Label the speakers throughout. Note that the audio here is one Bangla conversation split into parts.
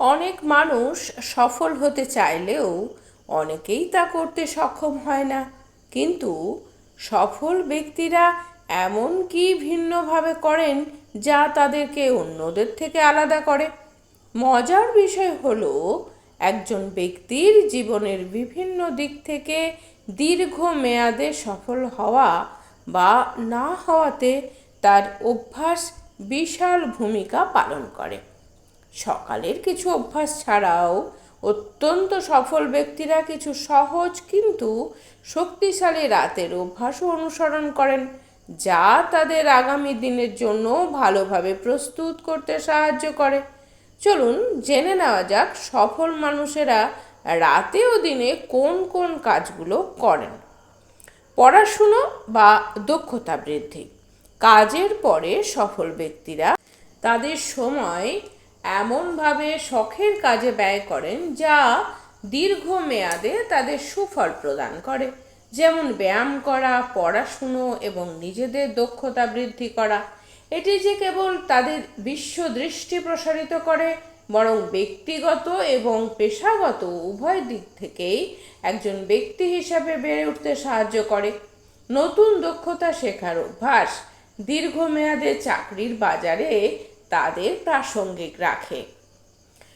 Speaker 1: অনেক মানুষ সফল হতে চাইলেও অনেকেই তা করতে সক্ষম হয় না। কিন্তু সফল ব্যক্তিরা এমন কি ভিন্নভাবে করেন যা তাদেরকে অন্যদের থেকে আলাদা করে? মজার বিষয় হলো, একজন ব্যক্তির জীবনের বিভিন্ন দিক থেকে দীর্ঘ মেয়াদে সফল হওয়া বা না হওয়াতে তার অভ্যাস বিশাল ভূমিকা পালন করে। সকালের কিছু অভ্যাস ছাড়াও অত্যন্ত সফল ব্যক্তিরা কিছু সহজ কিন্তু শক্তিশালী রাতের অভ্যাসও অনুসরণ করেন, যা তাদের আগামী দিনের জন্য ভালোভাবে প্রস্তুত করতে সাহায্য করে। চলুন জেনে নেওয়া যাক সফল মানুষেরা রাতে ও দিনে কোন কোন কাজগুলো করেন। পড়াশুনো বা দক্ষতা বৃদ্ধি। কাজের পরে সফল ব্যক্তিরা তাদের সময় এমনভাবে শখের কাজে ব্যয় করেন যা দীর্ঘ মেয়াদে তাদের সুফল প্রদান করে। যেমন ব্যায়াম করা, পড়াশুনো এবং নিজেদের দক্ষতা বৃদ্ধি করা। এটি যে কেবল তাদের বিশ্ব দৃষ্টি প্রসারিত করে, বরং ব্যক্তিগত এবং পেশাগত উভয় দিক থেকেই একজন ব্যক্তি হিসাবে বেড়ে উঠতে সাহায্য করে। নতুন দক্ষতা শেখার অভ্যাস দীর্ঘমেয়াদে চাকরির বাজারে তাদের প্রাসঙ্গিক রাখে।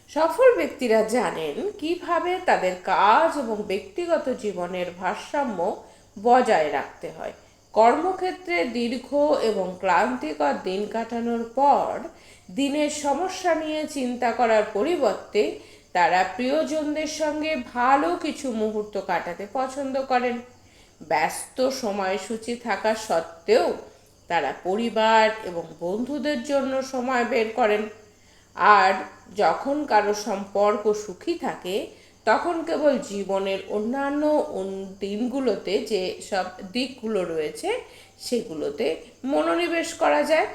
Speaker 1: সফল ব্যক্তিরা জানেন কীভাবে তাদের কাজ এবং ব্যক্তিগত জীবনের ভারসাম্য বজায় রাখতে হয়। কর্মক্ষেত্রে দীর্ঘ এবং ক্লান্তিকর দিন কাটানোর পর দিনের সমস্যা নিয়ে চিন্তা করার পরিবর্তে তারা প্রিয়জনদের সঙ্গে ভালো কিছু মুহূর্ত কাটাতে পছন্দ করেন। ব্যস্ত সময়সূচি থাকা সত্ত্বেও তারা পরিবার এবং বন্ধুদের জন্য সময় বের করেন। আর যখন কারও সম্পর্ক সুখী থাকে, তখন কেবল জীবনের অন্যান্য দিনগুলোতে যে সব দিকগুলো রয়েছে, সেগুলোতে মনোনিবেশ করা যায়।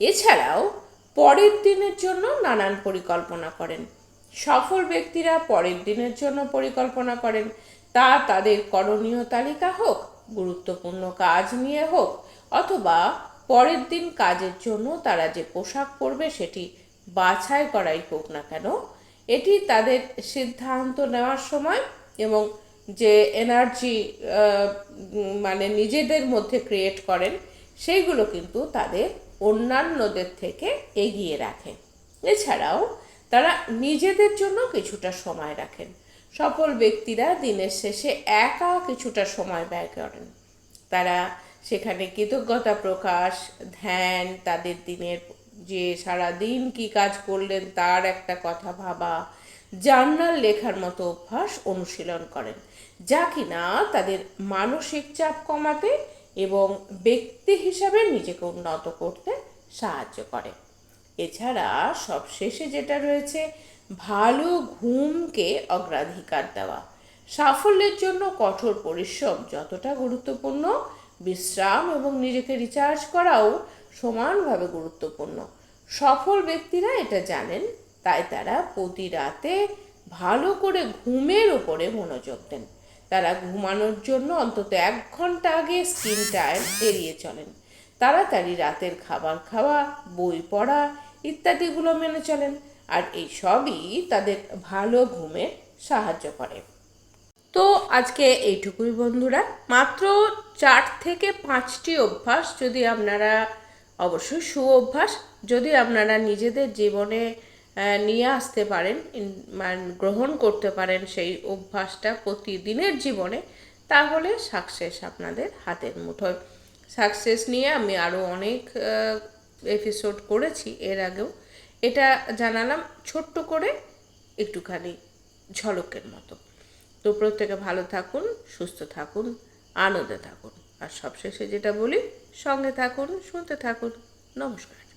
Speaker 1: এছাড়াও পরের দিনের জন্য নানান পরিকল্পনা করেন। সফল ব্যক্তিরা পরের দিনের জন্য পরিকল্পনা করেন। তা তাদের করণীয় তালিকা হোক গুরুত্বপূর্ণ কাজ নিয়ে হোক, অথবা পরের দিন কাজের জন্য তারা যে পোশাক পরবে সেটি বাছাই করাই হোক না কেন, এটি তাদের সিদ্ধান্ত নেওয়ার সময় এবং যে এনার্জি মানে নিজেদের মধ্যে ক্রিয়েট করেন, সেইগুলো কিন্তু তাদের অন্যান্যদের থেকে এগিয়ে রাখে। এছাড়াও তারা নিজেদের জন্য কিছুটা সময় রাখেন। সফল ব্যক্তিরা দিনের শেষে একা কিছুটা সময় ব্যয় করেন। তারা সেখানে কৃতজ্ঞতা প্রকাশ, ধ্যান, তাদের দিনের যে সারা দিন কি কাজ করলেন তার একটা কথা ভাবা, জার্নাল লেখার মতো অভ্যাস অনুশীলন করেন, যা কিনা তাদের মানসিক চাপ কমাতে এবং ব্যক্তি হিসাবে নিজেকে উন্নত করতে সাহায্য করে। এছাড়া সবশেষে যেটা রয়েছে, ভালো ঘুমকে অগ্রাধিকার দেওয়া। সাফল্যের জন্য কঠোর পরিশ্রম যতটা গুরুত্বপূর্ণ, বিশ্রাম এবং নিজেকে রিচার্জ করাও সমানভাবে গুরুত্বপূর্ণ। সফল ব্যক্তিরা এটা জানেন, তাই তারা প্রতি রাতে ভালো করে ঘুমের উপরে মনোযোগ দেন। তারা ঘুমানোর জন্য অন্তত এক ঘণ্টা আগে স্ক্রিন টাইম এড়িয়ে চলেন। তাড়াতাড়ি রাতের খাবার খাওয়া, বই পড়া ইত্যাদিগুলো মেনে চলেন আর এই সবই তাদের ভালো ঘুমে সাহায্য করে। তো আজকে এইটুকুই বন্ধুরা। মাত্র চার থেকে পাঁচটি অভ্যাস যদি আপনারা, অবশ্যই সু অভ্যাস যদি আপনারা নিজেদের জীবনে নিয়ে আসতে পারেন মানে গ্রহণ করতে পারেন সেই অভ্যাসটা প্রতিদিনের জীবনে, তাহলে সাকসেস আপনাদের হাতের মুঠোয়। সাকসেস নিয়ে আমি আরও অনেক এপিসোড করেছি, এর আগেও। এটা জানালাম ছোট্ট করে একটুখানি ঝলকের মতো। তো প্রত্যেকে ভালো থাকুন, সুস্থ থাকুন, আনন্দে থাকুন। আর সবশেষে যেটা বলি, সঙ্গে থাকুন, শুনতে থাকুন। নমস্কার।